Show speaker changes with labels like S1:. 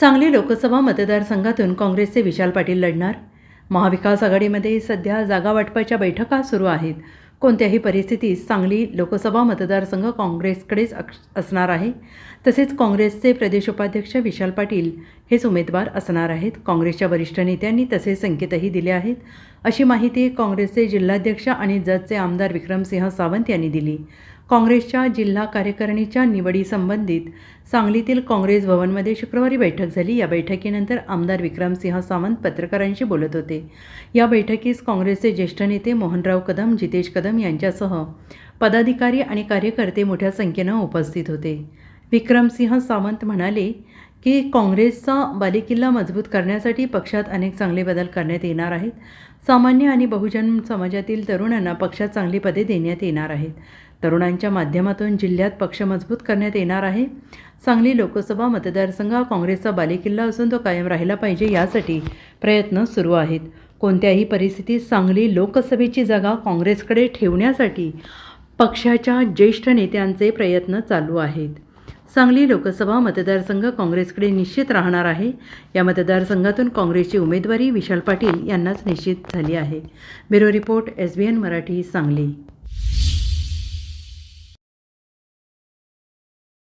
S1: सांगली लोकसभा मतदारसंघातून काँग्रेसचे विशाल पाटील लढणार. महाविकास आघाडीमध्ये सध्या जागा वाटपाच्या बैठका सुरू आहेत. कोणत्याही परिस्थितीत सांगली लोकसभा मतदारसंघ काँग्रेसकडेच अक्ष- असणार आहे. तसेच काँग्रेसचे प्रदेश उपाध्यक्ष विशाल पाटील हेच उमेदवार असणार आहेत. काँग्रेसच्या वरिष्ठ नेत्यांनी तसे संकेतही दिले आहेत. अशी माहिती काँग्रेसचे जिल्हाध्यक्ष आणि जतचे आमदार विक्रमसिंह सावंत यांनी दिली. काँग्रेसच्या जिल्हा कार्यकारिणीच्या निवडीसंबंधित सांगलीतील काँग्रेस भवनमध्ये शुक्रवारी बैठक झाली. या बैठकीनंतर आमदार विक्रमसिंह सावंत पत्रकारांशी बोलत होते. या बैठकीस काँग्रेसचे ज्येष्ठ नेते मोहनराव कदम जितेश कदम यांच्यासह पदाधिकारी आणि कार्यकर्ते मोठ्या संख्येनं उपस्थित होते. विक्रमसिंह सावंत म्हणाले की काँग्रेसचा बालेकिल्ला मजबूत करण्यासाठी पक्षात अनेक चांगले बदल करण्यात येणार आहेत. सामान्य आणि बहुजन समाजातील तरुणांना पक्षात चांगली पदे देण्यात येणार आहेत. तरुणांच्या माध्यमातून जिल्ह्यात पक्ष मजबूत करण्यात येणार आहे. सांगली लोकसभा मतदारसंघ हा काँग्रेसचा बालेकिल्ला असून तो कायम राहिला पाहिजे यासाठी प्रयत्न सुरू आहेत. कोणत्याही परिस्थितीत सांगली लोकसभेची जागा काँग्रेसकडे ठेवण्यासाठी पक्षाच्या ज्येष्ठ नेत्यांचे प्रयत्न चालू आहेत. सांगली लोकसभा मतदारसंघ काँग्रेसकडे निश्चित राहणार आहे. या मतदारसंघातून काँग्रेसची उमेदवारी विशाल पाटील यांनाच निश्चित झाली आहे. Bureau report S B N Marathi Sangli.